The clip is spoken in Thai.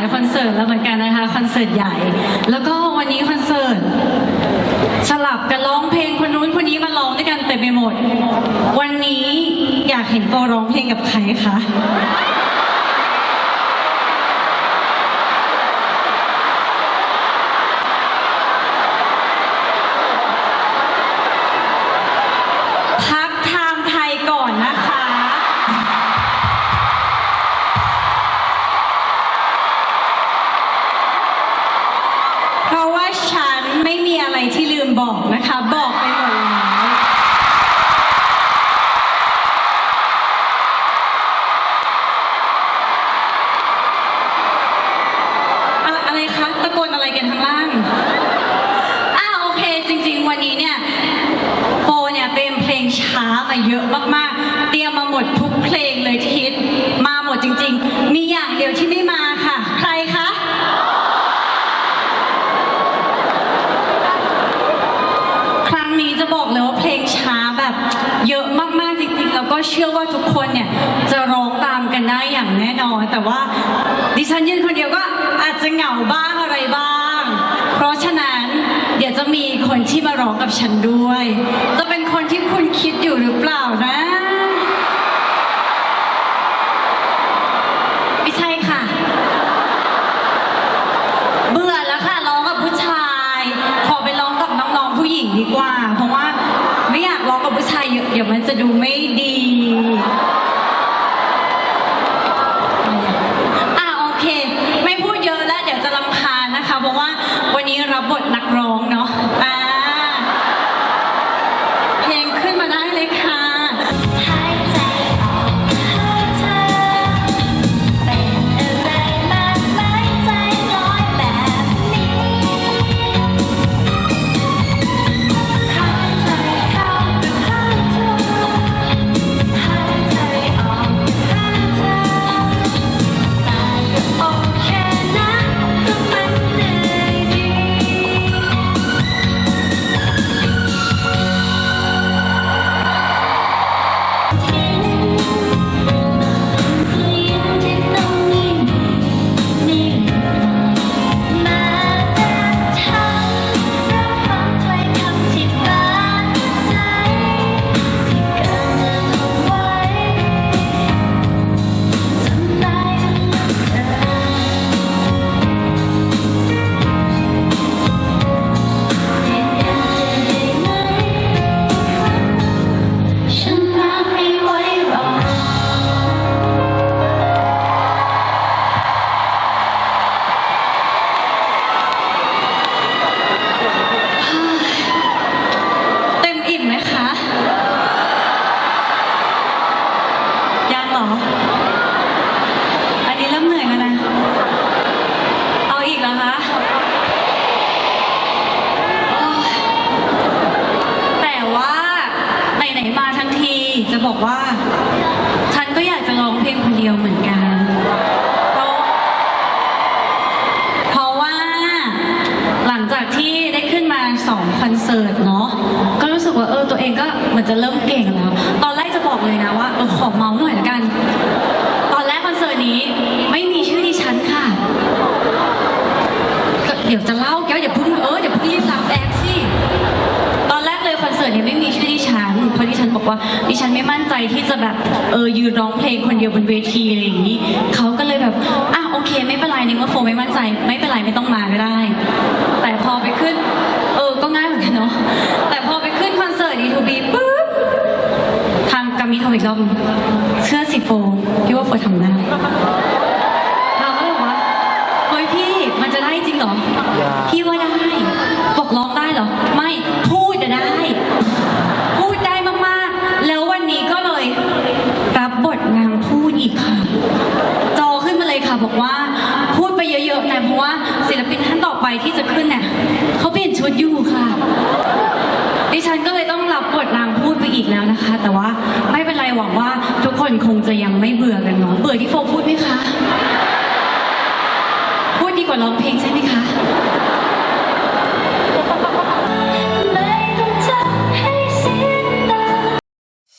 ายคอนเสิร์ตแล้วเหมือนกันนะคะคอนเสิร์ตใหญ่ แล้วก็วันนี้คอนเสิร์ตสลับกันร้องเพลงคนนู้นคนนี้มาร้องด้วยกันเต็มไปหมด วันนี้อยากเห็นโปร้องเพลงกับใครคะ นนี้เนี่ยโปเนี่ยเตรียมเพลงช้ามาเยอะมากๆ เตรียมมาหมดทุกเพลงเลยที่ฮิตมาหมดจริง ๆ มีอย่างเดียวที่ไม่มาค่ะ ใครคะครั้งนี้จะบอกเลยว่าเพลงช้าแบบเยอะมากๆจริงๆ แล้วก็เชื่อว่าทุกคนเนี่ยจะร้องตามกันได้อย่างแน่นอน แต่ว่าดิฉันยืนคนเดียวก็อาจจะเหงาบ้างอะไรบ้าง เพราะฉะนั้นเดี๋ยวจะมีคนที่มาร้องกับฉันด้วย จะเป็นคนที่คุณคิดอยู่หรือเปล่านะ ไม่ใช่ค่ะ เบื่อแล้วค่ะร้องกับผู้ชาย ขอไปร้องกับน้องๆผู้หญิงดีกว่า เพราะว่าไม่อยากร้องกับผู้ชายเยอะเดี๋ยวมันจะดูไม่ดี ก็อยากจะร้องเพลงคนเดียวเหมือนกัน เพราะเพราะว่าหลังจากที่ได้ขึ้นมาสองคอนเสิร์ตเนาะ ก็รู้สึกว่าเออตัวเองก็เหมือนจะเริ่มเก่งแล้ว ตอนแรกจะบอกเลยนะว่าเออขอเมาส์หน่อยละกัน ว่า ดิฉันไม่มั่นใจที่จะแบบเออยืนร้องเพลงคนเดียวบนเวทีอะไรอย่างนี้เขาก็เลยแบบอะโอเค ไม่เป็นไรในเมื่อโฟไม่มั่นใจ ไม่เป็นไรไม่ต้องมาก็ได้ แต่พอไปขึ้น เออก็ง่ายเหมือนกันเนาะแต่พอไปขึ้นคอนเสิร์ตดีทูบีปุ๊บทางกามีทำอีกรอบหนึ่งเชื่อสิโฟพี่ว่าโฟทำได้เราก็เลยบอกว่าเฮ้ยพี่มันจะได้จริงเหรอพี่ว่าได้ บอกร้องได้เหรอ ไม่ พูดจะได้ พูดได้มากๆ แล้ววันนี้ก็เลย รับบทนางพูดอีกค่ะ จอขึ้นมาเลยค่ะ บอกว่าพูดไปเยอะๆนะเพราะว่าศิลปิน ที่จะขึ้นเนี่ยเขาเปลี่ยนชุดอยู่ค่ะ ดิฉันก็เลยต้องรับบทนางพูดไปอีกแล้วนะคะ แต่ว่าไม่เป็นไรหวังว่าทุกคนคงจะยังไม่เบื่อกันเนาะเบื่อที่โฟพูดไหมคะ พูดดีกว่าร้องเพลงใช่ไหมคะ